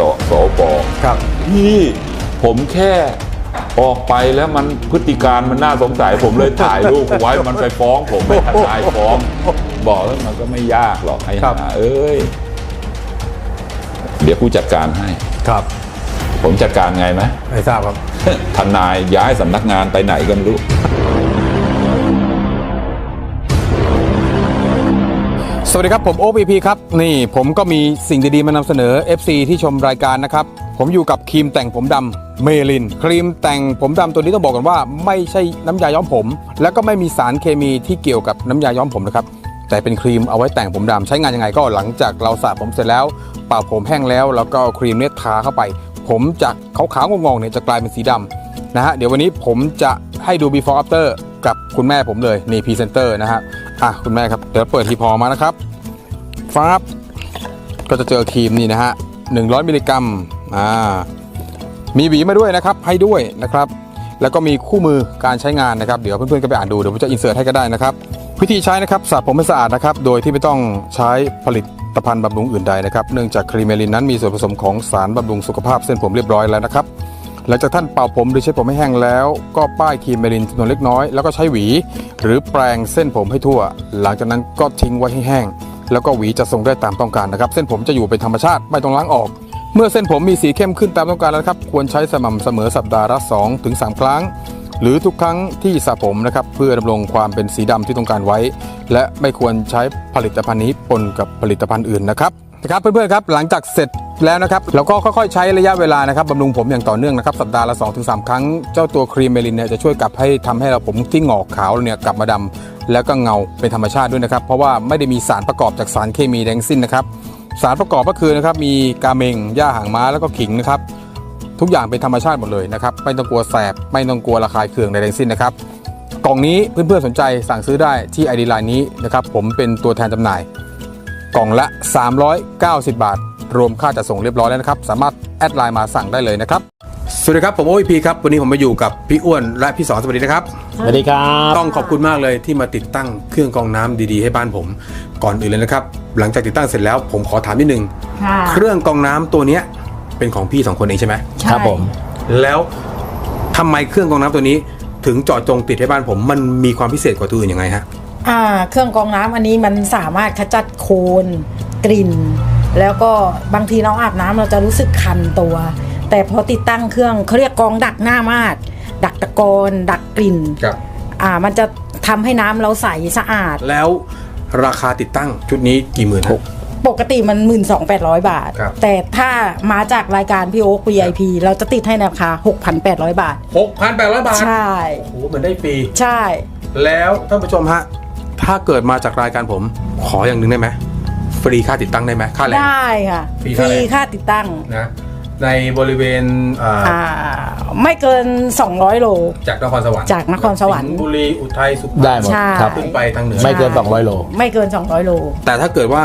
สสปครับพี่ผมแค่ออกไปแล้วมันพฤติการมันน่าสงสัยผมเลยถ่ายรูปไว้มันไปฟ้อง ผมไปทนายฟ้อง บอกแล้วมันก็ไม่ยากหรอกไอ้ครับห่าเอ้ย เดี๋ยวกูจัดการให้ ครับ ผมจัดการไงไหมไม่ทราบครับ ทนายย้ายสำนักงานไปไหนกันไม่รู้ สวัสดีครับ ผมโอ p ีครับ นี่ผมก็มีสิ่งดีๆ มานำเสนอ FC ที่ชมรายการนะครับ ผมอยู่กับครีมแต่งผมดำเมลิน ครีมแต่งผมดำตัวนี้ต้องบอกกันว่า ไม่ใช่น้ำยาย้อมผม แล้วก็ไม่มีสารเคมีที่เกี่ยวกับน้ำยาย้อมผมนะครับ แต่เป็นครีมเอาไว้แต่งผมดำใช้งานยังไงก็หลังจากเราสระผมเสร็จแล้วเป่าผมแห้งแล้ว แล้วก็ครีมเนี้ยทาเข้าไป ผมจากขาวๆงงๆเนี่ยจะกลายเป็นสีดำนะฮะเดี๋ยววันนี้ผมจะให้ดู before after กับคุณแม่ผมเลยนี่พรีเซนเตอร์นะฮะ อะคุณแม่ครับเดี๋ยวเปิดทีพอมานะครับฟ้าบก็จะเจอครีมนี่นะฮะ100 มิลลิกรัมอ่ามีหวีมาด้วยนะครับให้ด้วยนะครับ แล้วก็มีคู่มือการใช้งานนะครับ เดี๋ยวเพื่อนๆก็ไปอ่านดูเดี๋ยวผมจะอินเสิร์ตให้ก็ได้นะครับ วิธีใช้นะครับสระผมให้สะอาดนะครับ โดยที่ไม่ต้องใช้ผลิตภัณฑ์บำรุงอื่นใดนะครับ เนื่องจากครีมเมลินนั้นมีส่วนผสมของสารบำรุงสุขภาพเส้นผมเรียบร้อยแล้วนะครับ หลังจากท่านเป่าผมหรือใช้ผมให้แห้งแล้ว ก็ป้ายครีมเมลินจำนวนเล็กน้อยแล้วก็ใช้หวี หรือแปรงเส้นผมให้ทั่ว หลังจากนั้นก็ทิ้งไว้ให้แห้ง แล้วก็หวีจะทรงได้ตามต้องการนะครับ เส้นผมจะอยู่เป็นธรรมชาติไม่ต้องล้างออก เมื่อเส้นผมมีสีเข้มขึ้นตามต้องการแล้วครับ ควรใช้สม่ำเสมอสัปดาห์ละ2ถึง3ครั้ง หรือทุกครั้งที่สระผมนะครับเพื่อดำรงความเป็นสีดำที่ต้องการไว้ และไม่ควรใช้ผลิตภัณฑ์นี้ปนกับผลิตภัณฑ์อื่นนะครับ นะครับเพื่อนๆครับหลังจากเสร็จแล้วนะครับเราก็ค่อยๆใช้ระยะเวลานะครับบำรุงผมอย่างต่อเนื่องนะครับสัปดาห์ละ 2-3ถึงครั้งเจ้าตัวครีมเมลินเนี่ยจะช่วยกลับให้ทำให้เราผมที่งอกขาวเนี่ยกลับมาดำแล้วก็เงาเป็นธรรมชาติด้วยนะครับ เพราะว่าไม่ได้มีสารประกอบจากสารเคมีแดงสิ้นนะครับสารประกอบก็คือนะครับมีกาเมงหญ้าหางม้าแล้วก็ขิงนะครับทุกอย่างเป็นธรรมชาติหมดเลยนะครับไม่ต้องกลัวแสบไม่ต้องกลัวระคายเคืองใดทั้งสิ้นนะครับกล่องนี้เพื่อนๆสนใจสั่งซื้อได้ที่ ID Line นี้นะครับผมเป็นตัวแทนจำหน่าย กล่องละ 390 บาท รวมค่าจัดส่งเรียบร้อยแล้วนะครับ สามารถแอดไลน์มาสั่งได้เลยนะครับ สวัสดีครับ ผมโอพีครับ วันนี้ผมมาอยู่กับพี่อ้วนและพี่สอนสวัสดีนะครับ สวัสดีครับต้องขอบคุณมากเลยที่มาติดตั้งเครื่องกรองน้ำดีๆ ให้บ้านผม ก่อนอื่นเลยนะครับ หลังจากติดตั้งเสร็จแล้วผมขอถามนิดนึง ค่ะเครื่องกรองน้ำตัวเนี้ยเป็นของพี่สองคนเองใช่ไหม ใช่ครับผมแล้วทำไมเครื่องกรองน้ำตัวนี้ ถึงเจาะจงติดให้บ้านผมมันมีความพิเศษกว่าตัวอื่นยังไงฮะ อ่า เครื่องกรองน้ำอันนี้มันสามารถขจัดโคลนกลิ่น แล้วก็บางทีเราอาบน้ำเราจะรู้สึกคันตัว แต่พอติดตั้งเครื่องเขาเรียกกรองดักหน้ามาก ดักตะกอนดักกลิ่นครับอ่ามันจะทำให้น้ำเราใสสะอาด แล้วราคาติดตั้งชุดนี้กี่หมื่นหกปกติมัน 12,800 บาทครับแต่ถ้ามาจากรายการพี่โอ๊ค VIP เราจะติดให้ในราคา 6,800 บาทหกพันแปดร้อยบาท ใช่ โอ้โหเหมือนได้ฟรี ใช่ แล้วท่านผู้ชมฮะ ถ้าเกิดมาจากรายการผม ขออย่างหนึ่งได้ไหมฟรีค่าติดตั้งได้ไหมค่าแรง ได้ค่ะฟรีฟเท่าไหร่รีค่าติดตั้งนะในบริเวณอ่าอ่าไม่เกิน 200 โล จากนครสวรรค์จากนครสวรรค์งห์บุรีอุทัยสุพรรณได้หมดใช่ ครับ ขึ้นไปทางเหนือ ไม่เกิน 200 โล ไม่เกิน 200 โล แต่ถ้าเกิดว่า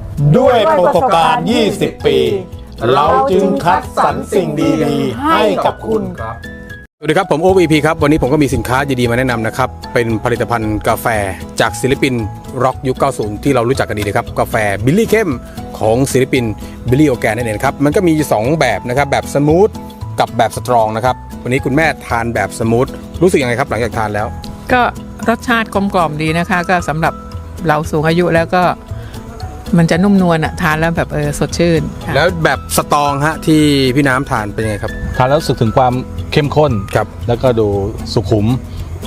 ด้วยประสบการณ์ 20 ปี เราจึงคัดสรรสิ่งดีๆ ให้กับคุณครับ สวัสดีครับ ผม OVP ครับ วันนี้ผมก็มีสินค้าดีๆมาแนะนำนะครับ เป็นผลิตภัณฑ์กาแฟจากศิลปินร็อกยุค 90 ที่เรารู้จักกันดีนะครับ กาแฟบิลลี่เข้มของศิลปินบิลลี่โอแกนนั่นเองครับ มันก็มี 2 แบบนะครับ แบบสมูทกับแบบสตรองนะครับ วันนี้คุณแม่ทานแบบสมูทรู้สึกยังไงครับหลังจากทานแล้ว ก็รสชาติกลมกล่อมดีนะคะ ก็สำหรับเราสูงอายุแล้วก็ มันจะนุ่มนวลอะทานแล้วแบบเออสดชื่นค่ะแล้วแบบสตรองฮะที่พี่น้ำทานเป็นยังไงครับทานแล้วรู้สึกถึงความเข้มข้น ครับ แล้วก็ดูสุขุม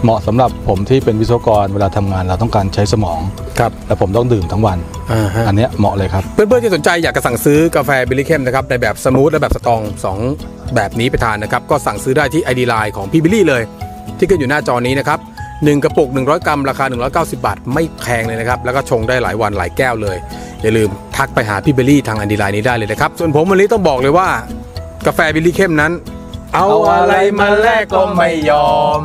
เหมาะสำหรับผมที่เป็นวิศวกรเวลาทำงานเราต้องการใช้สมอง ครับและผมต้องดื่มทั้งวัน อ่าฮะ อันเนี้ยเหมาะเลยครับ เพื่อนๆที่สนใจอยากจะสั่งซื้อกาแฟบิลลี่เข้มนะครับในแบบสมูทและแบบสตรองสองแบบนี้ไปทานนะครับ ก็สั่งซื้อได้ที่ ID Line ของพี่บิลลี่เลย ที่ขึ้นอยู่หน้าจอนี้นะครับหนึ่งกระปุก 100 กรัม ราคา 190 บาท ไม่แพงเลยนะครับ แล้วก็ชงได้หลายวันหลายแก้วเลย อย่าลืมทักไปหาพี่เบลลี่ทาง ID Line นี้ได้เลยนะครับ ส่วนผมวันนี้ต้องบอกเลยว่ากาแฟเบลลี่เข้มนั้น เอาอะไรมาแลกก็ไม่ยอม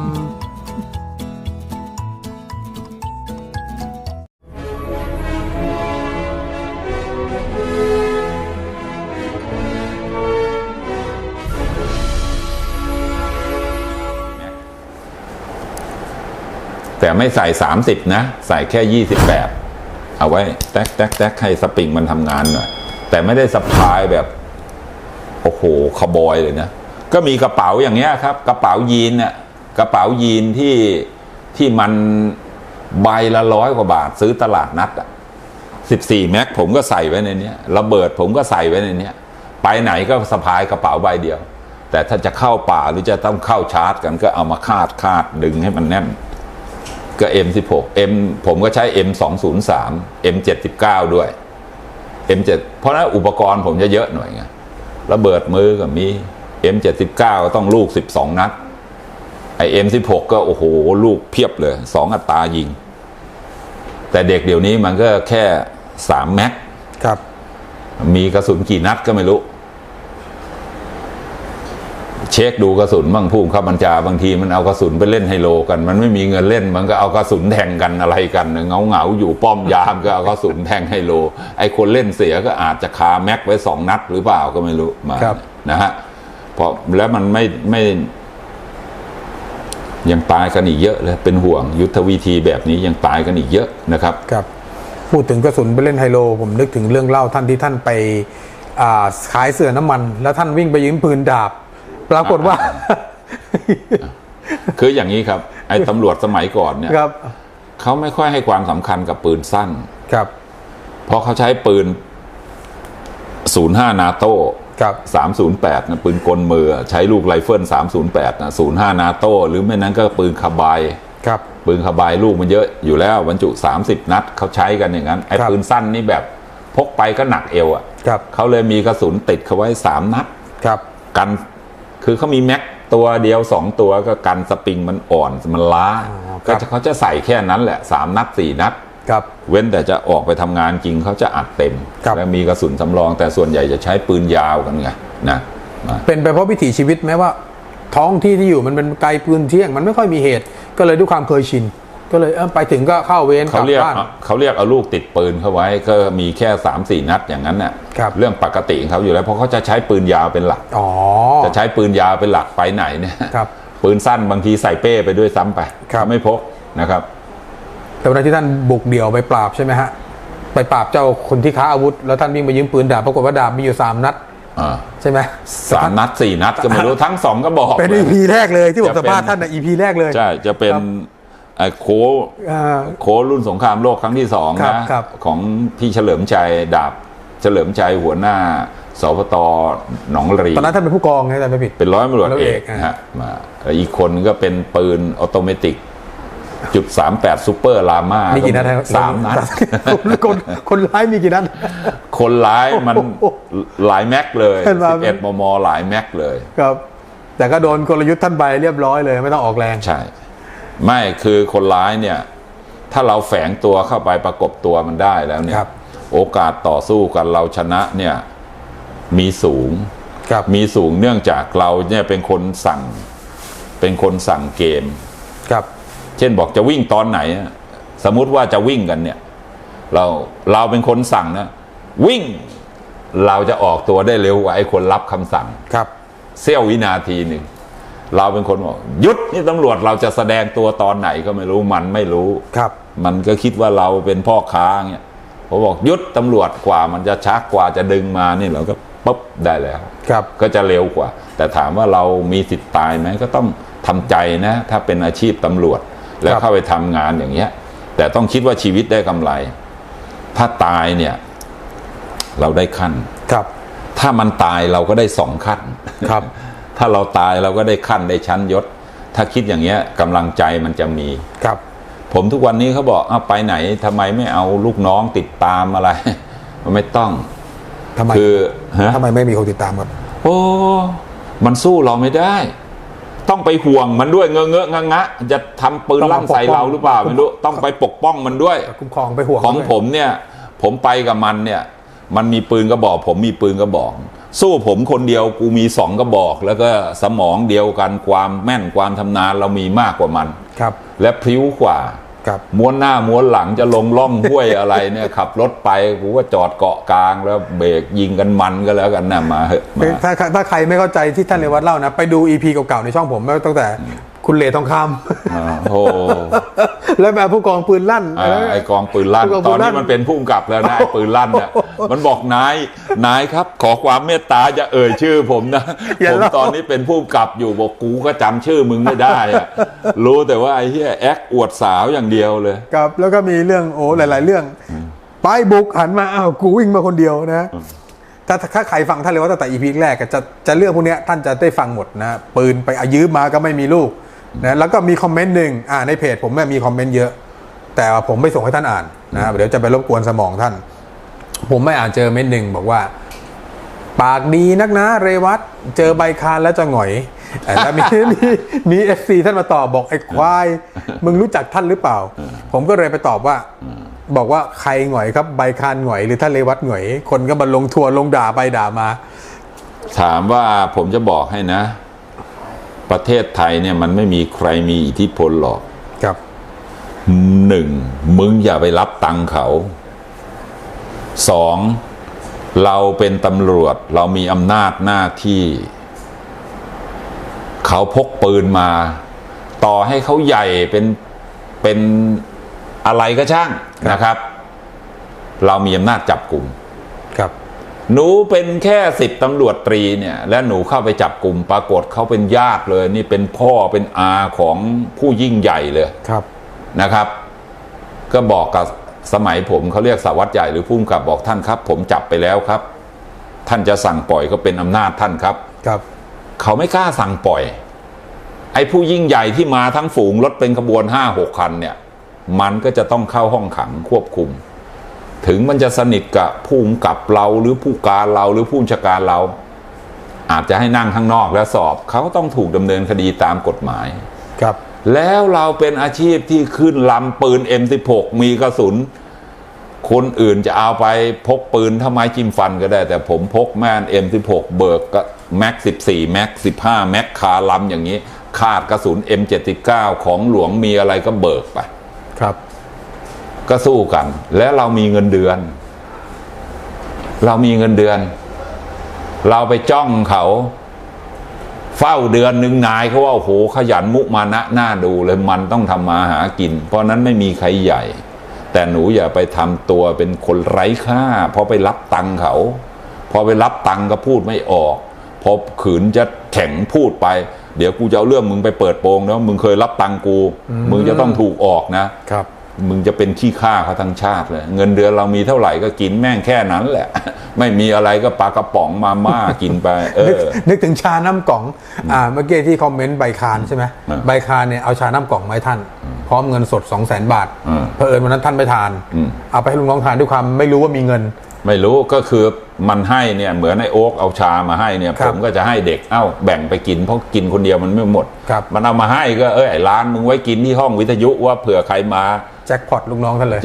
แต่ไม่ใส่ 30 นะ ใส่แค่ 28 เอาไว้แท็กแท็กแท็กให้สปริงมันทำงานหน่อยแต่ไม่ได้สะพายแบบ โอ้โหคาวบอยเลยนะ ก็มีกระเป๋าอย่างเงี้ยครับ กระเป๋ายีนเนี่ยกระเป๋ายีนที่ที่มันใบละร้อยกว่าบาทซื้อตลาดนัดอะ14แม็กผมก็ใส่ไว้ในนี้ระเบิดผมก็ใส่ไว้ในนี้ไปไหนก็สะพายกระเป๋าใบเดียว แต่ถ้าจะเข้าป่าหรือจะต้องเข้าชาร์จกันก็เอามาคาดคาดดึงให้มันแน่น ก็ M16 M ผมก็ใช้ M203 M79 ด้วย M7 เพราะฉะนั้นอุปกรณ์ผมจะเยอะหน่อยไงระเบิดมือก็มี M79 ก็ต้องลูก 12 นัดไอ M16 ก็โอ้โห ลูกเพียบเลยสองอัตรายิง แต่เด็กเดี๋ยวนี้มันก็แค่3แม็กครับ มีกระสุนกี่นัดก็ไม่รู้เช็คดูกระสุนบ้างพุ่มข้าบัญชาบางทีมันเอากระสุนไปเล่นไฮโลกัน มันไม่มีเงินเล่นมันก็เอากระสุนแทงกันอะไรกันเงาเงาๆอยู่ป้อมยามก็เอากระสุนแทงไฮโล ไอ้คนเล่นเสียก็อาจจะคาแม็กไว้สองนัดหรือเปล่าก็ไม่รู้มาครับนะฮะเพราะแล้วมันไม่ไม่ยังตายกันอีกเยอะเลยเป็นห่วงยุทธวิธีแบบนี้ยังตายกันอีกเยอะนะครับ ครับ พูดถึงกระสุนไปเล่นไฮโล ผมนึกถึงเรื่องเล่าท่านที่ท่านไปอ่าขายเสื่อน้ำมัน แล้วท่านวิ่งไปยืมปืนดาบ ปรากฏว่า คืออย่างนี้ครับ ไอ้ตำรวจสมัยก่อนเนี่ยครับเขาไม่ค่อยให้ความสำคัญกับปืนสั้น ครับ เพราะเขาใช้ปืน 05 นาโต้ครับ308นะปืนกลมือ ใช้ลูกไรเฟิล308นะ05 นาโต้หรือไม่นั้นก็ปืนคาบายครับปืนคาบายลูกมันเยอะอยู่แล้วบรรจุ 30 นัดเขาใช้กันอย่างนั้นไอ้ครับปืนสั้นนี่แบบพกไปก็หนักเอวอะครับเขาเลยมีกระสุนติดเขาไว้ 3 นัดครับกัน คือเขามีแม็กตัวเดียว 2 ตัวก็กันสปริงมันอ่อนมันล้าครัก็บจะเขาจะใส่แค่นั้นแหละ 3 นัด 4 นัดครับเว้นแต่จะออกไปทำงานจริงเขาจะอัดเต็มครับและมีกระสุนสำรองแต่ส่วนใหญ่จะใช้ปืนยาวกันไงนะมาเป็นไปเพราะวิถีชีวิตไหมว่า ท้องที่ที่อยู่มันเป็นไกลปืนเที่ยง มันไม่ค่อยมีเหตุ ก็เลยด้วยความเคยชิน ก็เลยเออไปถึงก็เข้าเวรกเขาลับเรียกบ้านเขาเรียกเอาลูกติดปืนเข้าไว้ ก็มีแค่สามสี่นัดอย่างนั้นน่ะครับเรื่องปกติของเขาอยู่แล้วเพราะเขาจะใช้ปืนยาวเป็นหลักอ๋อจะใช้ปืนยาวเป็นหลักไปไหนเนี่ยครับปืนสั้นบางทีใส่เป้ไปด้วยซ้ำไปครับเขาไม่พกนะครับ แต่วันนั้นที่ท่านบุกเดี่ยวไปปราบใช่ไหมฮะไปปราบเจ้าคนที่ค้าอาวุธ แล้วท่านวิ่งไปยืมปืนดาบปรากฏว่าดาบมีอยู่สามนัดอ่าใช่ไหมสามนัดสี่นัดก็ไม่รู้ทั้งสองก็บอกเป็นเลย EP แรกเลยที่ผมจะสัมภาษณ์เป็นท่านใน EP แรกเลยใช่จะเป็นครับไอ้ โคอ่าโครุ่นสงครามโลกครั้งที่สองครับนะครับของพี่เฉลิมชัยดาบเฉลิมชัยหัวหน้าสพตหนองรีตอนนั้นท่านเป็นผู้กองไงแต่ไม่ผิดเป็นร้อยตำรวจร้อยเอเอกกนะฮะมาแล้วอีกคนก็เป็นปืนออโตเมติกจุดสามแปดซูเปอร์ลาม่ามีกี่นัดฮะสามนัดคนคนคนร้ายมีกี่นัดคนร้ายมันโอ้โหหลายแม็กเลยเห็นไหมสิบเอ็ดมมหลายแม็กเลย ครับ แต่ก็โดนกลยุทธ์ท่านไปเรียบร้อยเลยไม่ต้องออกแรงใช่ ไม่คือคนร้ายเนี่ย ถ้าเราแฝงตัวเข้าไปประกบตัวมันได้แล้วเนี่ยครับโอกาสต่อสู้กันเราชนะเนี่ย มีสูงครับมีสูงเนื่องจากเราเนี่ยเป็นคนสั่ง เป็นคนสั่งเกม ครับ เช่นบอกจะวิ่งตอนไหนอะสมมุติว่าจะวิ่งกันเนี่ย เราเราเป็นคนสั่งนะวิ่งเราจะออกตัวได้เร็วกว่าไอ้คนรับคำสั่ง ครับ เสี้ยววินาทีหนึ่ง เราเป็นคนบอกหยุดนี่ตำรวจเราจะแสดงตัวตอนไหนก็ไม่รู้มันไม่รู้ครับ มันก็คิดว่าเราเป็นพ่อค้าเงี้ยผมบอกหยุดตำรวจกว่ามันจะชักกว่าจะดึงมานี่เราก็ปุ๊บได้แล้วครับ ก็จะเร็วกว่า แต่ถามว่าเรามีสิทธิ์ตายไหมก็ต้องทำใจนะ ถ้าเป็นอาชีพตำรวจ แล้วครับเข้าไปทำงานอย่างเงี้ย แต่ต้องคิดว่าชีวิตได้กำไร ถ้าตายเนี่ย เราได้ขั้นครับ ถ้ามันตายเราก็ได้สองขั้นครับ ถ้าเราตายเราก็ได้ขั้นได้ชั้นยศ ถ้าคิดอย่างเงี้ยกำลังใจมันจะมีครับ ผมทุกวันนี้เขาบอกเอาไปไหนทำไมไม่เอาลูกน้องติดตามอะไรไม่ต้องทำไมคือฮะทำไมไม่มีคนติดตามครับ โอ้มันสู้เราไม่ได้ ต้องไปห่วงมันด้วยเงอะเงอะงะงะจะทำปืนต้องมาลั่นใส่ปกป้องเราหรือเปล่าไม่รู้ต้องไปปกป้องมันด้วยคุ้มครองไปห่วงของด้วยผมเนี่ย ผมไปกับมันเนี่ย มันมีปืนกระบอก ผมมีปืนกระบอก สู้ผมคนเดียวกูมีสองกระบอก แล้วก็สมองเดียวกันความแม่นความทำนานเรามีมากกว่ามันครับ และพริ้วกว่าครับม้วนหน้าม้วนหลังจะลงล่องห้วยอะไรเนี่ยขับรถไปกูก็จอดเกาะกลางแล้วเบรกยิงกันมันก็แล้วกันนะมาเหอะมาถ้าถ้าถ้าใครไม่เข้าใจที่ท่านเรวัตเล่านะ ไปดู EP เก่าๆในช่องผมตั้งแต่ คุณเหลทองคอ่าโอ้ำแล้วแบบผู้กองปืนลั่นอ่าไอกองปืนลั่นผู้กองตปือนนลั่นี้นมันเป็นผู้กำกับแล้วนะไอ้ปืนลั่นเนี่ยมันบอกนายนายครับ ขอความเมตตาจะเอ่ยชื่อผมนะอย่าผมเล่าตอนนี้เป็นผู้กำกับอยู่บอกกูก็จำชื่อมึงไม่ได้อะรู้แต่ว่าไอ้เหี้ยแอคอวดสาวอย่างเดียวเลยครับแล้วก็มีเรื่องโอ้หลาย ๆ เรื่องไปบุกหันมาอ้าวกูวิ่งมาคนเดียวนะถ้าถ้าใครฟังท่านเลยว่าตั้งแต่ EP แรกอะจะจะเรื่องพวกเนี้ยท่านจะได้ฟังหมดนะปืนไปอายืมมาก็ไม่มีลูก นะแล้วก็มีคอมเมนต์หนึ่งอ่าในเพจผมเนี่ยมีคอมเมนต์เยอะ แต่ว่าผมไม่ส่งให้ท่านอ่านนะเดี๋ยวจะไปรบกวนสมองท่าน ผมไม่อ่านเจอเม้นต์หนึ่งบอกว่า ปากดีนักนะ เรวัตเจอใบคานแล้วจะหงอยแต่แล้วมีมีมีเอฟซีท่านมาตอบบอกไอ้ควายมึงรู้จักท่านหรือเปล่า ผมก็เลยไปตอบว่า บอกว่าใครหงอยครับใบคานหงอย หรือท่านเรวัตหงอย คนก็มาลงทัวร์ลงด่าไปด่ามา ถามว่าผมจะบอกให้นะ ประเทศไทยเนี่ยมันไม่มีใครมีอิทธิพลหรอกครับหนึ่งมึงอย่าไปรับตังค์เขาสองเราเป็นตำรวจเรามีอำนาจหน้าที่ เขาพกปืนมา ต่อให้เขาใหญ่เป็นเป็นอะไรก็ช่างครับนะครับ เรามีอำนาจจับกลุ่มครับ หนูเป็นแค่สิบตำรวจตรีเนี่ย และหนูเข้าไปจับกลุ่มปรากฏเขาเป็นญาติเลย นี่เป็นพ่อเป็นอาของผู้ยิ่งใหญ่เลยครับนะครับ ก็บอกกับสมัยผมเขาเรียกสารวัตรใหญ่หรือผู้กำกับบอกท่านครับ ผมจับไปแล้วครับ ท่านจะสั่งปล่อยก็เป็นอำนาจท่านครับครับ เขาไม่กล้าสั่งปล่อย ไอ้ผู้ยิ่งใหญ่ที่มาทั้งฝูงรถเป็นขบวนห้าหกคันเนี่ย มันก็จะต้องเข้าห้องขังควบคุม ถึงมันจะสนิทกับผู้กำกับเราหรือผู้การเราหรือผู้บัญชาการเรา อาจจะให้นั่งข้างนอกแล้วสอบเขาก็ต้องถูกดำเนินคดีตามกฎหมายครับ แล้วเราเป็นอาชีพที่ขึ้นลำปืน M16 มีกระสุน คนอื่นจะเอาไปพกปืนถ้าไม้จิ้มฟันก็ได้ แต่ผมพกแม่น M16 เบิกก็แม็ก14แม็ก15แม็กคาลำอย่างนี้ คาดกระสุน M79 ของหลวงมีอะไรก็เบิกไปครับ ก็สู้กัน แล้วเรามีเงินเดือน เรามีเงินเดือน เราไปจ้องเขา เฝ้าเดือนหนึ่งนายเขาว่าโอ้โหขยันมุมานะหน้าดูเลยมันต้องทำมาหากิน เพราะนั้นไม่มีใครใหญ่ แต่หนูอย่าไปทำตัวเป็นคนไร้ค่าพราะไปรับตังเขา พอไปรับตังก็พูดไม่ออก พอขืนจะแข็งพูดไปเดี๋ยวกูจะเอาเรื่องมึงไปเปิดโปงแล้วมึงเคยรับตังกู มึงจะต้องถูกออกนะครับ มึงจะเป็นขี้ข้าเขาทั้งชาติเลยเงินเดือนเรามีเท่าไหร่ก็กินแม่งแค่นั้นแหละ ไม่มีอะไรก็ปลากระป๋องมาม่ากินไป เอนึกอนึกถึงชาน้ำกล่อง อ่าเมื่อกี้ที่คอมเมนต์ใบคานใช่ไหมอืมใบคานเนี่ยเอาชาน้ำกล่องมาให้ท่าน พร้อมเงินสด 2 0 0 0 0 0 บาทอืมเพอเอิญวันนั้นท่านไม่ทานอืมเอาไปให้ลุงน้องทานด้วยความไม่รู้ว่ามีเงิน ไม่รู้ก็คือมันให้เนี่ยเหมือนไอ้โอ๊กเอาชามาให้เนี่ยครับผมก็จะให้เด็กเอ้าแบ่งไปกินเพราะกินคนเดียวมันไม่หมดครับมันเอามาให้ก็เอ้ยไอ้ร้านมึงไว้กินที่ห้องวิทยุว่าเผื่อใครมา แจ็คพอตลุงน้องท่านเลย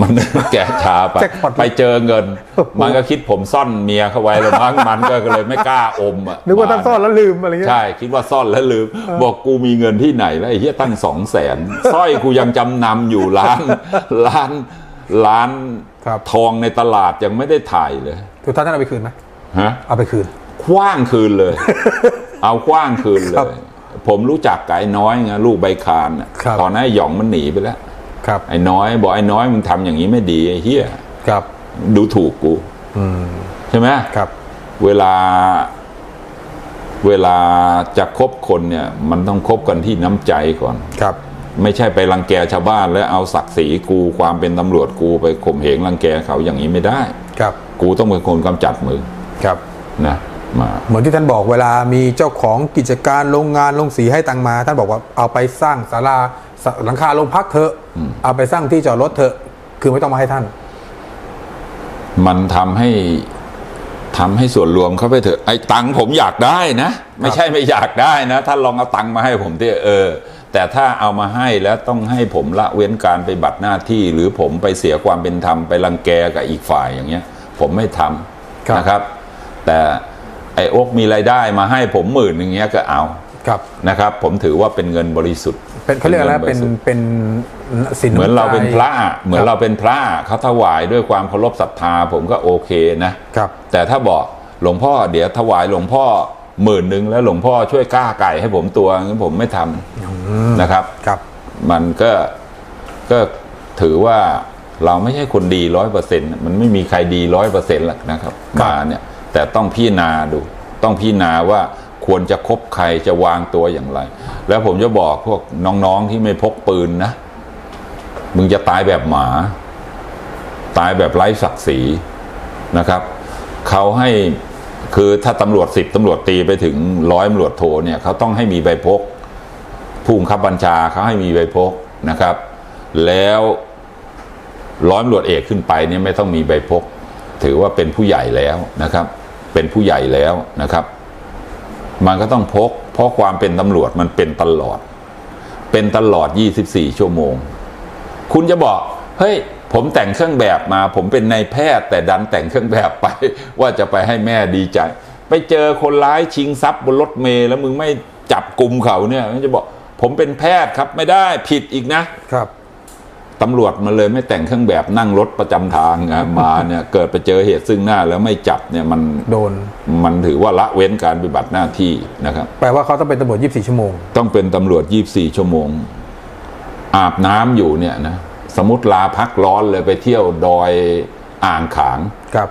มันแกะชาไปแจ็คพอต ไปเจอเงินโอ้โหมันก็คิดผมซ่อนเมียเขาไว้แล้วมั้งมันก็เลยไม่กล้าอมอะนึกว่าท่านซ่อนแล้วลืมอะไรเงี้ย ใช่ คิดว่าซ่อนแล้วลืม บอกกูมีเงินที่ไหนแล้วไอ้เหี้ยตั้งสองแสนสร้อยกูยังจำนำอยู่ร้านร้านร้านครับ ทองในตลาดยังไม่ได้ถ่ายเลยทุกท่านท่านเอาไปคืนไหมฮะ เอาไปคืน คว้างคืนเลย เอาคว้างคืนเลครับ ย ผมรู้จักกับไอ้น้อยไงลูกใบคานน่ะครับ ตอนนั้นไอ้หยองมันหนีไปแล้ว ครับ ไอ้น้อยบอกไอ้น้อยมึงทำอย่างนี้ไม่ดีไอ้เหี้ยครับ ดูถูกกูอืม ใช่ไหม ครับ เวลาเวลาจะคบคนเนี่ย มันต้องคบกันที่น้ำใจก่อน ครับ ไม่ใช่ไปรังแกชาวบ้าน แล้วเอาศักดิ์ศรีกูความเป็นตำรวจกูไปข่มเหงรังแกเขาอย่างนี้ไม่ได้ ครับ กูต้องเป็นคนกำจัดมึงครับ นะ มา เหมือนที่ท่านบอกเวลามีเจ้าของกิจการโรงงานโรงสีให้ตังมา ท่านบอกว่าเอาไปสร้างศาลาสหลังคาโรงพักเถอะ เอาไปสร้างที่จอดรถเถอะ คือไม่ต้องมาให้ท่าน มันทำให้ทำให้ส่วนรวมเข้าไปเถอะไอ้ตังค์ผมอยากได้นะ ไม่ใช่ไม่อยากได้นะท่านลองเอาตังค์มาให้ผมที่เออ แต่ถ้าเอามาให้แล้วต้องให้ผมละเว้นการไปบัตรหน้าที่ หรือผมไปเสียความเป็นธรรมไปรังแกกับอีกฝ่ายอย่างเงี้ย ผมไม่ทำครับนะครับ แต่ ไอ้โอ๊กมีรายได้มาให้ผมหมื่นอย่างเงี้ยก็เอาครับนะครับ ผมถือว่าเป็นเงินบริสุทธิ์ เป็นเขาเรียกอะไรนะงิเป็นบสุทธิ์เป็นสินเหมือนเราำใจเป็นพระอะเหมือนเราเป็นพระอะเขาถวายด้วยความเคารพศรัทธาผมก็โอเคนะครับ แต่ถ้าบอกหลวงพ่อเดี๋ยวถวายหลวงพ่อหมื่นหนึ่งแล้วหลวงพ่อช่วยกล้าไก่ให้ผมตัวงั้นผมไม่ทำนะครับครับ มันก็ก็ถือว่าเราไม่ใช่คนดีร้อยเปอร์เซ็นต์มันไม่มีใครดีร้อยเปอร์เซ็นต์หรอกนะครับครับมาเนี่ย แต่ต้องพิจารณาดูต้องพิจารณาว่าควรจะคบใครจะวางตัวอย่างไร แล้วผมจะบอกพวกน้องๆที่ไม่พกปืนนะ มึงจะตายแบบหมา ตายแบบไร้ศักดิ์ศรีนะครับ เขาให้คือถ้าตำรวจสิบตำรวจตีไปถึงร้อยตำรวจโทเนี่ยเขาต้องให้มีใบพก ผู้บังคับบัญชาเขาให้มีใบพกนะครับ แล้วร้อยตำรวจเอกขึ้นไปเนี่ยไม่ต้องมีใบพก ถือว่าเป็นผู้ใหญ่แล้วนะครับ เป็นผู้ใหญ่แล้วนะครับ มันก็ต้องพก เพราะความเป็นตำรวจมันเป็นตลอด เป็นตลอด 24 ชั่วโมง คุณจะบอก เฮ้ย ผมแต่งเครื่องแบบมา ผมเป็นนายแพทย์ แต่ดันแต่งเครื่องแบบไป ว่าจะไปให้แม่ดีใจ ไปเจอคนร้ายชิงทรัพย์บนรถเมล์แล้วมึงไม่จับกลุ่มเขาเนี่ยมันจะบอก ผมเป็นแพทย์ครับไม่ได้ผิดอีกนะครับ ตำรวจมันเลยไม่แต่งเครื่องแบบนั่งรถประจำทางอะมาเนี่ยเกิดไปเจอเหตุซึ่งหน้าแล้วไม่จับเนี่ยมันโดนมันถือว่าละเว้นการปฏิบัติหน้าที่นะครับแปลว่าเขาต้องเป็นตำรวจ 24 ชั่วโมง ต้องเป็นตำรวจ 24 ชั่วโมง อาบน้ำอยู่เนี่ยนะสมมติลาพักร้อนเลยไปเที่ยวดอยอ่างขางครับ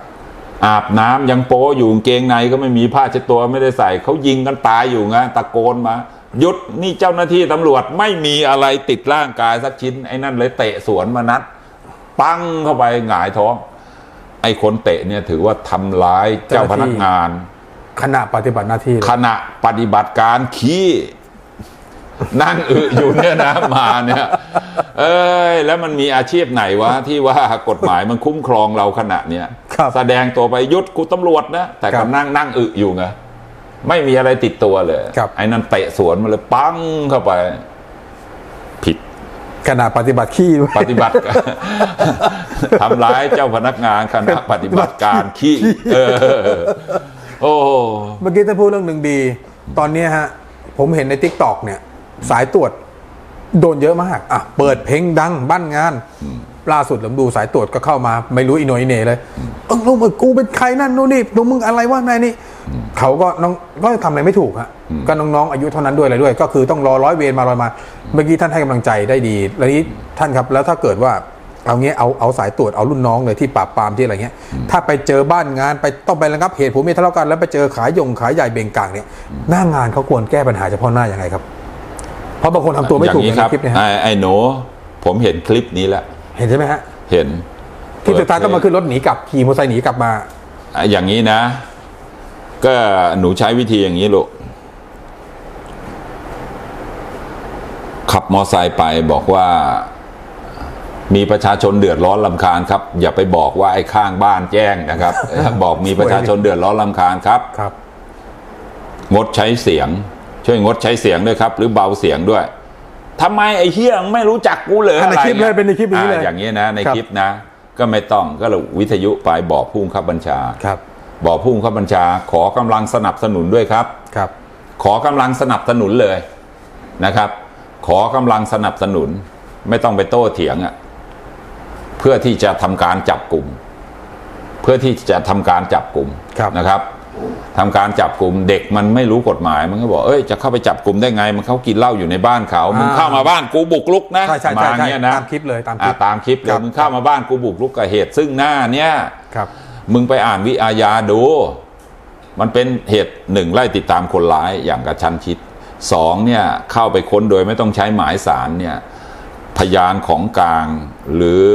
อาบน้ำยังโป๊อยู่กางเกงในก็ไม่มีผ้าเช็ดตัวไม่ได้ใส่เขายิงกันตายอยู่ไงตะโกนมา หยุดนี่เจ้าหน้าที่ตำรวจไม่มีอะไรติดร่างกายสักชิ้น ไอ้นั่นเลยเตะสวนมานัด ปังเข้าไปหงายท้อง ไอ้คนเตะเนี่ยถือว่าทำร้ายเจ้าพนักงาน ขณะปฏิบัติหน้าที่เลยขณะปฏิบัติการขี้นั่งอึอยู่เนี่ยนะมาเนี่ย เอ้ยแล้วมันมีอาชีพไหนวะที่ว่ากฎหมายมันคุ้มครองเราขณะเนี้ยครับแสดงตัวไปยุดกูตำรวจนะแต่ครัก็บนั่งนั่งอึอยู่ไง ไม่มีอะไรติดตัวเลยครับ ไอ้นั่นเตะสวนมาเลยปังเข้าไป ผิดขณะปฏิบัติขี้ด้วยปฏิบัติทำร้ายเจ้าพนักงานขณะปฏิบัติการขี้เออโอ้เมื่อกี้ท่านพูดเรื่องหนึ่งดี ตอนเนี้ยฮะ ผมเห็นในทิกตอกเนี่ย สายตรวจ โดนเยอะมาก อะ เปิดเพลงดังบ้านงาน ล่าสุดผมดูสายตรวจก็เข้ามา ไม่รู้อีโนอีเน่เลยเออรู้มึงกูเป็นใครนั่นนู่นนี่ดูมึงอะไรวะนายนี่เขาก็น้องก็ทำอะไรไม่ถูกฮะก็น้องๆอายุเท่านั้นด้วยอะไรด้วย ก็คือต้องรอร้อยเวรมาร้อยมา เมื่อกี้ท่านให้กำลังใจได้ดี แล้วนี้ท่านครับแล้วถ้าเกิดว่าเอาเงี้ยเอาเอาสายตรวจเอารุ่นน้องเลยที่ปราบปรามที่อะไรเงี้ย ถ้าไปเจอบ้านงานไปต้องไประงับเหตุผมมีทะเลาะกันแล้วไปเจอขายยงขายใหญ่เบ่งกางเนี่ยหน้างานเขาควรแก้ปัญหาเฉพาะหน้ายังไงครับ เพราะบางคนทำตัวไม่ถูกในครับคลิปเนี่ยฮะไอ้ไอ้หนูผมเห็นคลิปนี้แล้ว เห็นใช่ไหมฮะเห็นที่สุดท้ายต้องมาขึ้นรถหนีกลับขี่มอเตอร์ไซค์หนีกลับมาอะอย่างนี้นะ ก็หนูใช้วิธีอย่างนี้ลูกขับมอไซค์ไปบอกว่ามีประชาชนเดือดร้อนลำคาญครับ อย่าไปบอกว่าไอ้ข้างบ้านแจ้งนะครับ บอกมีประชาชนเดือดร้อนลำคาญครับครับ งดใช้เสียง ช่วยงดใช้เสียงด้วยครับ หรือเบาเสียงด้วย ทำไมไอ้เฮียมึงไม่รู้จักกูเลยอะในคลิปเลยอะไรงี้เป็นในคลิปนี้เลยอะอย่างนี้นะในครับคลิปนะ ก็ไม่ต้องก็เราวิทยุไปบอกผู้บังคับบัญชาครับ บอกผู้บังคับบัญชา ขอกำลังสนับสนุนด้วยครับครับ ขอกำลังสนับสนุนเลยนะครับ ขอกำลังสนับสนุน ไม่ต้องไปโต้เถียงอะ่ะเพื่อที่จะทำการจับกลุ่ม เพื่อที่จะทำการจับกลุ่มครับนะครับ ทำการจับกลุ่มเด็กมันไม่รู้กฎหมาย มันก็บอกเอ้ยจะเข้าไปจับกลุ่มได้ไง มันเขากินเหล้าอยู่ในบ้านเขามึงเข้ามาบ้านกูบุกลุกนะใช่ใช่มาใช่ใช่เงี้ยนะตามคลิปเลยตามคลิปอะตามคลิปเลครัยบมึงเข้ามาบ้านกูบุกลุกกับเหตุซึ่งหน้าเนี่ยครับ มึงไปอ่านวิอาญาดู มันเป็นเหตุหนึ่งไล่ติดตามคนร้ายอย่างกระชั้นชิดสองเนี่ยเข้าไปค้นโดยไม่ต้องใช้หมายสารเนี่ยพยานของกลางหรือ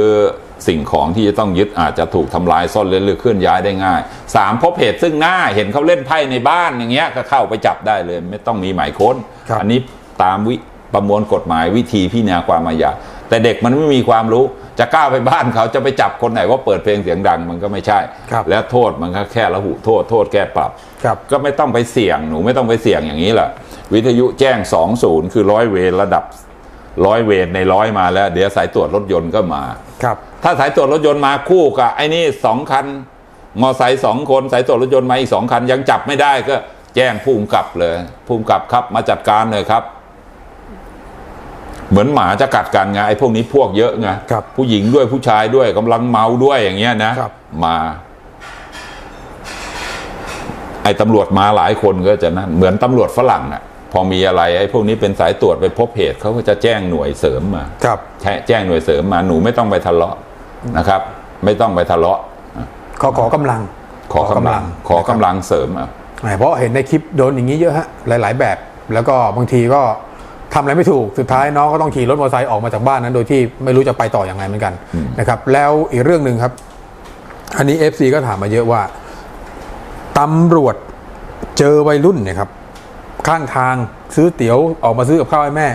สิ่งของที่จะต้องยึดอาจจะถูกทำลายซ่อนเร้นหรือเคลื่อนย้ายได้ง่ายสามพบเหตุซึ่งหน้าเห็นเขาเล่นไพ่ในบ้านอย่างเงี้ยก็เข้าไปจับได้เลย ไม่ต้องมีหมายค้นครับอันนี้ตามวิประมวลกฎหมายวิธีพิจารณาความอาญาแต่เด็กมันไม่มีความรู้จะก้าวไปบ้านเขาจะไปจับคนไหนว่าเปิดเพลงเสียงดังมันก็ไม่ใช่ครับและโทษมันก็แค่ระหุโทษโทษแก้ปรับครับ ก็ไม่ต้องไปเสี่ยงหนูไม่ต้องไปเสี่ยงอย่างนี้แหละวิทยุแจ้งสองศูนย์คือร้อยเวรระดับร้อยเวรในร้อยมาแล้ว เดี๋ยวสายตรวจรถยนต์ก็มา ครับ ถ้าสายตรวจรถยนต์มาคู่กับไอ้นี่สองคัน มอไซค์สองคนสายตรวจรถยนต์มาอีกสองคัน ยังจับไม่ได้ก็แจ้งภูมิกับเลย ภูมิกับครับมาจัดการเลยครับ เหมือนหมาจะกัดกันไงไอ้พวกนี้พวกเยอะไงครับผู้หญิงด้วยผู้ชายด้วยกำลังเมาด้วยอย่างเงี้ยนะครับมาไอ้ตำรวจมาหลายคนก็จะนั่นเหมือนตำรวจฝรั่งอะ พอมีอะไรไอ้พวกนี้เป็นสายตรวจไปพบเหตุเขาก็จะแจ้งหน่วยเสริมมาครับแจ้แจ้งหน่วยเสริมมาหนูไม่ต้องไปทะเลาะนะครับ ไม่ต้องไปทะเลาะ ขอขอกำลัง ขอกำลัง ขอกำลังเสริมอะแหมเพราะเห็นในคลิปโดนอย่างนี้เยอะฮะหลาย ๆ แบบ แล้วก็บางทีก็ทำอะไรไม่ถูกสุดท้ายน้องก็ต้องขี่รถมอเตอร์ไซค์ออกมาจากบ้านนั้น โดยที่ไม่รู้จะไปต่ออยังไงเหมือนกันนะครับ แล้วอีกเรื่องหนึ่งครับ อันนี้ FC ก็ถามมาเยอะว่าตำรวจเจอวัยรุ่นเนี่ยครับ ข้างทางซื้อเตี๋ยวออกมาซื้อกับข้าวให้แม่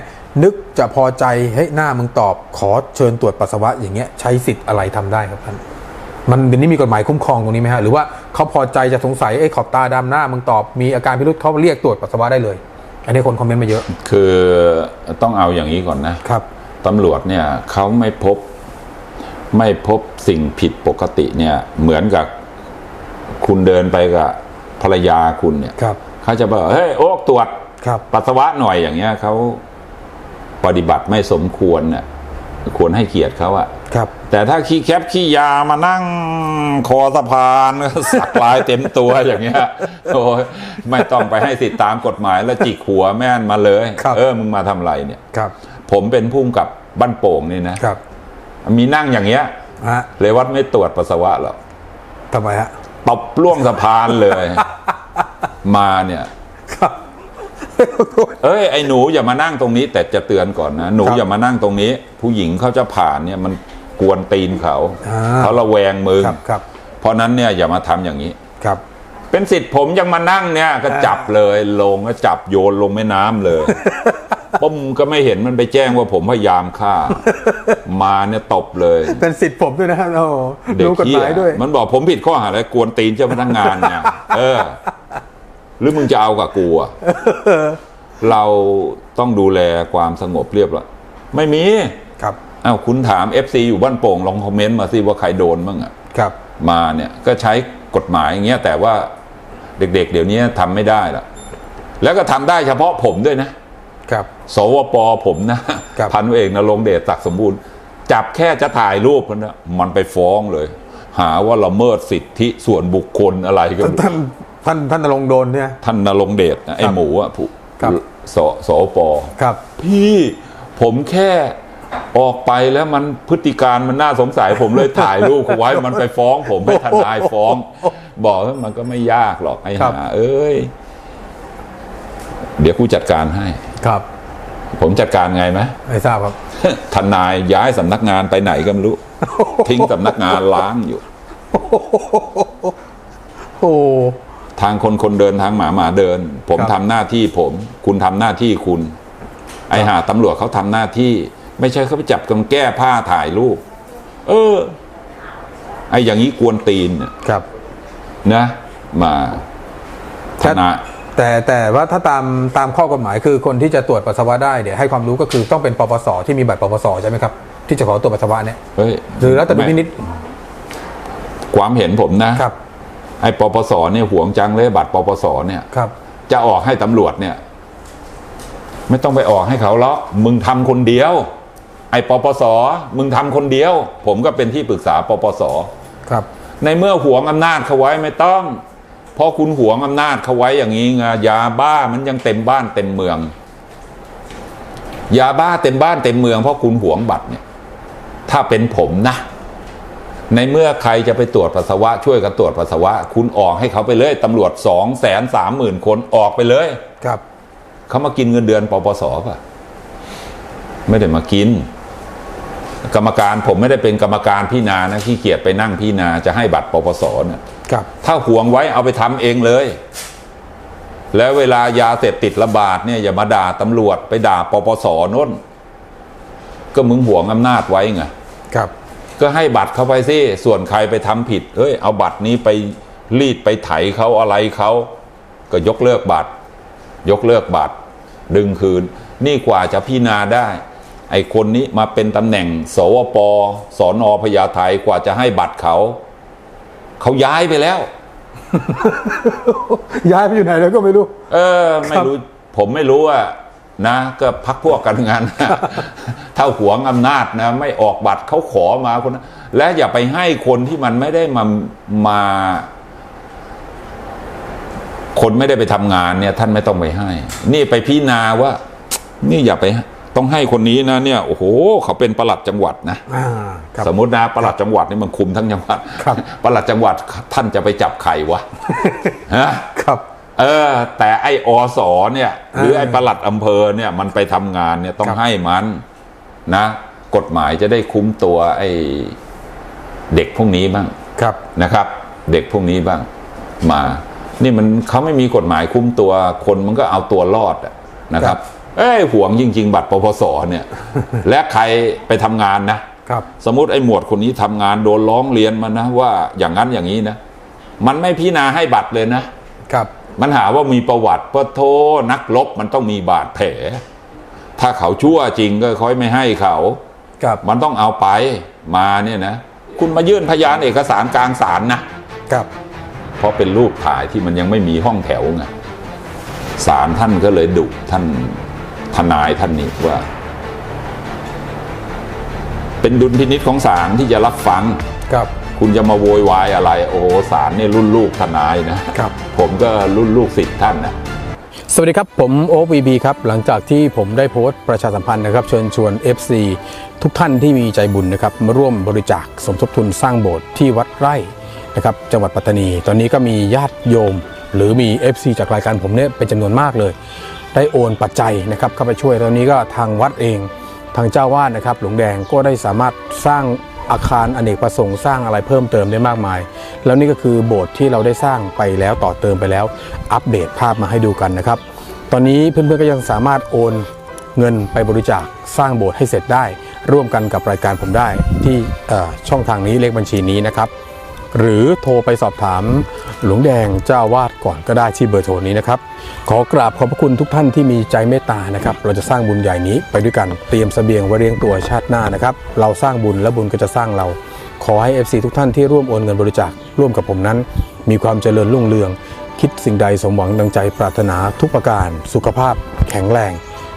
นึกจะพอใจเฮ้ยหน้ามึงตอบ ขอเชิญตรวจปัสสาวะอย่างเงี้ยใช้สิทธิ์อะไรทำได้ครับท่านมันเดี๋ยวนี้มีกฎหมายคุ้มครองตรงนี้ไหมฮะหรือว่าเขาพอใจจะสงสัยไอ้ยขอบตาดำหน้ามึงตอบมีอาการพิรุษเขาเรียกตรวจปัสสาวะได้เลย อันนี้คนคอมเมนต์มาเยอะ คือต้องเอาอย่างนี้ก่อนนะครับตำรวจเนี่ยเขาไม่พบไม่พบสิ่งผิดปกติเนี่ยเหมือนกับคุณเดินไปกับภรรยาคุณเนี่ยครับ เขาจะบอกเฮ้ยโอ๊กตรวจครับ ปัสสาวะหน่อยอย่างเงี้ยเขาปฏิบัติไม่สมควรน่ะควรให้เกียรติเขาอะครับ แต่ถ้าขี้แคปขี้ยามานั่งคอสะพานสักลายเต็มตัวอย่างเงี้ยโอ้ยไม่ต้องไปให้สิทธิตามกฎหมายแล้วจิกหัวแม่นมาเลยครับเออมึงมาทำไรเนี่ยครับ ผมเป็นผู้กำกับบ้านโป่งนี่นะครับ มีนั่งอย่างเงี้ยฮะเลยวัดไม่ตรวจปัสสาวะหรอกทำไมฮะตบล่วงสะพานเลย มาเนี่ยครับ เอ้ยไอ้หนูอย่ามานั่งตรงนี้ แต่จะเตือนก่อนนะหนูครับอย่ามานั่งตรงนี้ ผู้หญิงเขาจะผ่านเนี่ยมันกวนตีนเขาอ่า เขาระแวงมึงครับครับเพราะนั้นเนี่ยอย่ามาทำอย่างนี้ ครับ เป็นสิทธิ์ผมยังมานั่งเนี่ยก็จับเลยลงก็จับโยนลงแม่น้ำเลย ผมก็ไม่เห็นมันไปแจ้งว่าผมพยายามฆ่า มาเนี่ยตบเลย เป็นสิทธิ์ผมด้วยนะฮะโอ้โหเด็กรู้กฎหเหี้มายด้วย มันบอกผมผิดข้อหาอะไรกวนตีนเจ้าพนักงานเนี่ย เออ หรือมึงจะเอากับกูอะเราต้องดูแลความสงบเรียบร้อยไม่มีครับอ้าวคุณถาม FC อยู่บ้านโป่งลองคอมเมนต์มาสิว่าใครโดนบ้างอะครับ มาเนี่ยก็ใช้กฎหมายอย่างเงี้ยแต่ว่าเด็ก ๆ เดี๋ยวนี้ทำไม่ได้ละแล้วก็ทำได้เฉพาะผมด้วยนะครับ สวปผมนะครับพันเอกนรงค์เดชศักดิ์สมบูรณ์ จับแค่จะถ่ายรูปมันนะมันไปฟ้องเลย หาว่าละเมิดสิทธิส่วนบุคคลอะไรก็ไม่รู้ท่าน ท่านท่านนรงค์โดนเนี่ย ท่านนรงค์เดชนะไอ้หมูอะผู้ครับ สสวปครับ พี่ผมแค่ออกไปแล้วมันพฤติการมันน่าสงสัยผมเลยถ่ายรูปเขาไว้มันไปฟ้องผมให้ทนายฟ้อง บอกว่ามันก็ไม่ยากหรอกไอ้ครับ หาเอ้ย เดี๋ยวกูจัดการให้ ครับผมจัดการไงไหม ไม่ทราบครับ ทนายย้ายสำนักงานไปไหนก็ไม่รู้ ทิ้งสำนักงานล้างอยู่ โอ้ ทางคนคนเดินทางหมาหมาเดิน ผมครับทำหน้าที่ผม คุณทำหน้าที่คุณ ไอหาตำรวจเขาทำหน้าที่ ไม่ใช่เขาไปจับกันแก้ผ้าถ่ายรูปเออ ไออย่างนี้กวนตีนน่ะครับ นะ มาทครับนายแต่แต่ว่าถ้าตามตามข้อกฎหมายคือคนที่จะตรวจปัสสาวะได้เนี่ยให้ความรู้ก็คือต้องเป็นปปสที่มีบัตรปปสใช่ไหมครับ ที่จะขอตรวจปัสสาวะเนี่ยเฮ้ยหรือแล้วแต่ดุลพินิจความเห็นผมนะครับ ไอปปสเนี่ยห่วงจังเลยบัตรปปสเนี่ยครับ จะออกให้ตำรวจเนี่ย ไม่ต้องไปออกให้เขาหรอกมึงทำคนเดียว ไอ้ปปสมึงทำคนเดียว ผมก็เป็นที่ปรึกษาปปสครับ ในเมื่อหวงอำนาจเขาไว้ไม่ต้องเพราะคุณหวงอำนาจเขาไว้อย่างนี้ไงยาบ้ามันยังเต็มบ้านเต็มเมืองยาบ้าเต็มบ้านเต็มเมืองเพราะคุณหวงบัตรเนี่ย ถ้าเป็นผมนะ ในเมื่อใครจะไปตรวจปัสสาวะช่วยกันตรวจปัสสาวะ คุณออกให้เขาไปเลยตำรวจสองแสนสามหมื่นคนออกไปเลยครับเขามากินเงินเดือนปปสป่ะ ไม่ได้มากิน กรรมการผมไม่ได้เป็นกรรมการพี่นานะขี้เกียจไปนั่งพี่นาจะให้บัตรปปสเนี่ยครับ ถ้าห่วงไว้เอาไปทำเองเลย แล้วเวลายาเสพติดระบาดเนี่ยอย่ามาด่าตำรวจไปด่าปปสน้น ก็มึงห่วงอำนาจไว้ไงครับ ก็ให้บัตรเขาไปสิส่วนใครไปทำผิดเฮ้ยเอาบัตรนี้ไปรีดไปไถเขาอะไรเขาก็ยกเลิกบัตร ยกเลิกบัตร ดึงคืน นี่กว่าจะพิจารณาได้ ไอ้คนนี้มาเป็นตำแหน่ง สวปสนพญาไทกว่าจะให้บัตรเขา เขาย้ายไปแล้ว ย้ายไปอยู่ไหนแล้วก็ไม่รู้ เออ ไม่รู้ ผมไม่รู้ว่า นะก็พักพวกกันงาน เท่าหวงอำนาจนะไม่ออกบัตรเขาขอมาคนนั้นและอย่าไปให้คนที่มันไม่ได้มามา คนไม่ได้ไปทำงานเนี่ย ท่านไม่ต้องไปให้ นี่ไปพิจารณาว่า นี่อย่าไปต้องให้คนนี้นะเนี่ยโอ้โหเขาเป็นประหลัดจังหวัดนะอ่าครับสมมตินะประหลัดจังหวัดนี่มันคุมทั้งจังหวัดครับประหลัดจังหวัดท่านจะไปจับใครวะฮะครับ เออ แต่ไออสเนี่ย หรือเออไอประหลัดอำเภอเนี่ยมันไปทำงานเนี่ยต้องครับให้มันนะ กฎหมายจะได้คุ้มตัวไอเด็กพวกนี้บ้างครับนะครับ เด็กพวกนี้บ้างมา นี่มันเขาไม่มีกฎหมายคุ้มตัวคนมันก็เอาตัวรอดอะนะครับ เอ้ยห่วงจริง ๆ บัตรปปสเนี่ย และใครไปทำงานนะครับ สมมติไอ้หมวดคนนี้ทำงานโดนร้องเรียนมานะว่าอย่างนั้นอย่างนี้นะ มันไม่พิจารณาให้บัตรเลยนะครับ มันหาว่ามีประวัติเพราะโทนักลบมันต้องมีบาดแผล ถ้าเขาชั่วจริงก็ค่อยไม่ให้เขาครับมันต้องเอาไปมาเนี่ยนะ คุณมายื่นพยานเอกสารกลางศาลนะครับเพราะเป็นรูปถ่ายที่มันยังไม่มีห้องแถวไงศาลท่านก็เลยดุท่านทนายท่านนี้ว่า เป็นดุลพินิษของศาลที่จะรับฟังครับ คุณจะมาโวยวายอะไร โอ้โหศาลเนี่ยรุ่นลูกทนายนะครับ ผมก็รุ่นลูกศิษย์ท่านนะสวัสดีครับ ผมโอ๊คบีบีครับ หลังจากที่ผมได้โพสต์ประชาสัมพันธ์นะครับ เชิญชวน FC ทุกท่านที่มีใจบุญนะครับ มาร่วมบริจาคสมทบทุนสร้างโบสถ์ที่วัดไร่นะครับจังหวัดปัตตานี ตอนนี้ก็มีญาติโยม หรือมี FC จากรายการผมเนี่ยเป็นจำนวนมากเลย ได้โอนปัจจัยนะครับเข้าไปช่วยตอนนี้ก็ทางวัดเองทางเจ้าวาดนะครับ หลวงแดงก็ได้สามารถสร้าง อาคารอเนกประสงค์สร้างอะไรเพิ่มเติมได้มากมาย แล้วนี่ก็คือโบสถ์ที่เราได้สร้างไปแล้วต่อเติมไปแล้ว อัปเดตภาพมาให้ดูกันนะครับ ตอนนี้เพื่อนๆก็ยังสามารถโอนเงินไปบริจาคสร้างโบสถ์ให้เสร็จได้ ร่วมกันกับรายการผมได้ที่ช่องทางนี้เลขบัญชีนี้นะครับ หรือโทรไปสอบถามหลวงแดงเจ้าวาดก่อนก็ได้ที่เบอร์โทรนี้นะครับ ขอกราบขอบพระคุณทุกท่านที่มีใจเมตตานะครับ เราจะสร้างบุญใหญ่นี้ไปด้วยกันเตรียมเสบียงไว้เลี้ยงตัวชาติหน้านะครับ เราสร้างบุญและบุญก็จะสร้างเรา ขอให้ FC ทุกท่านที่ร่วมโอนเงินบริจาคร่วมกับผมนั้น มีความเจริญรุ่งเรือง คิดสิ่งใดสมหวังดังใจปรารถนาทุกประการ สุขภาพแข็งแรง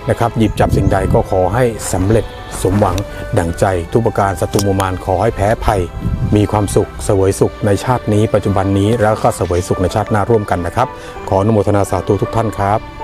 นะครับหยิบจับสิ่งใดก็ขอให้สำเร็จสมหวังดั่งใจ ทุกประการศัตรูมมานขอให้แพ้ภัย มีความสุขเสวยสุขในชาตินี้ ปัจจุบันนี้แล้วก็เสวยสุขในชาติหน้าร่วมกันนะครับ ขออนุโมทนาสาธุทุกท่านครับ